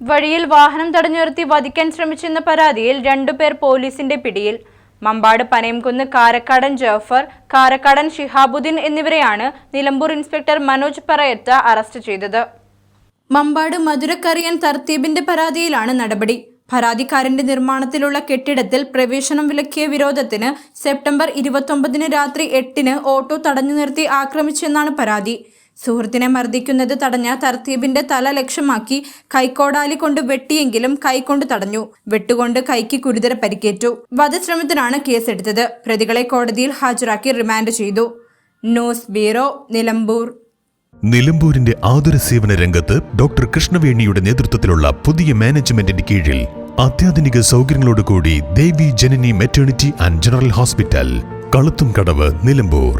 വഴിയിൽ വാഹനം തടഞ്ഞു നിർത്തി വധിക്കാൻ ശ്രമിച്ചെന്ന പരാതിയിൽ രണ്ടുപേർ പോലീസിന്റെ പിടിയിൽ. മമ്പാട് പനയംകുന്ന് കാരക്കാടൻ ജോഫർ കാരക്കാടൻ ഷിഹാബുദ്ദീൻ എന്നിവരെയാണ് നിലമ്പൂർ ഇൻസ്പെക്ടർ മനോജ് പറയത്ത അറസ്റ്റ് ചെയ്തത്. മമ്പാട് മധുരക്കറിയൻ തർത്തീബിന്റെ പരാതിയിലാണ് നടപടി. പരാതിക്കാരന്റെ നിർമ്മാണത്തിലുള്ള കെട്ടിടത്തിൽ പ്രവേശനം വിലക്കിയ വിരോധത്തിന് സെപ്റ്റംബർ ഇരുപത്തൊമ്പതിന് രാത്രി എട്ടിന് ഓട്ടോ തടഞ്ഞു നിർത്തി ആക്രമിച്ചെന്നാണ് പരാതി. സുഹൃത്തിനെ മർദ്ദിക്കുന്നത് തടഞ്ഞ തർത്തീബിന്റെ തല ലക്ഷ്യമാക്കി കൈക്കോടാലി കൊണ്ട് വെട്ടിയെങ്കിലും കൈകൊണ്ട് തടഞ്ഞു. വെട്ടുകൊണ്ട് കൈക്ക് ഗുരുതര പരിക്കേറ്റു. വധശ്രമത്തിനാണ് കേസെടുത്തത്. പ്രതികളെ കോടതിയിൽ ഹാജരാക്കി റിമാൻഡ് ചെയ്തു. News bureau Nilambur. നിലമ്പൂരിന്റെ ആതുര സേവന രംഗത്ത് ഡോക്ടർ കൃഷ്ണവേണിയുടെ നേതൃത്വത്തിലുള്ള പുതിയ മാനേജ്മെന്റിന്റെ കീഴിൽ അത്യാധുനിക സൗകര്യങ്ങളോടുകൂടി Devi Janani maternity and general hospital കളുത്തും Kadavu Nilambur.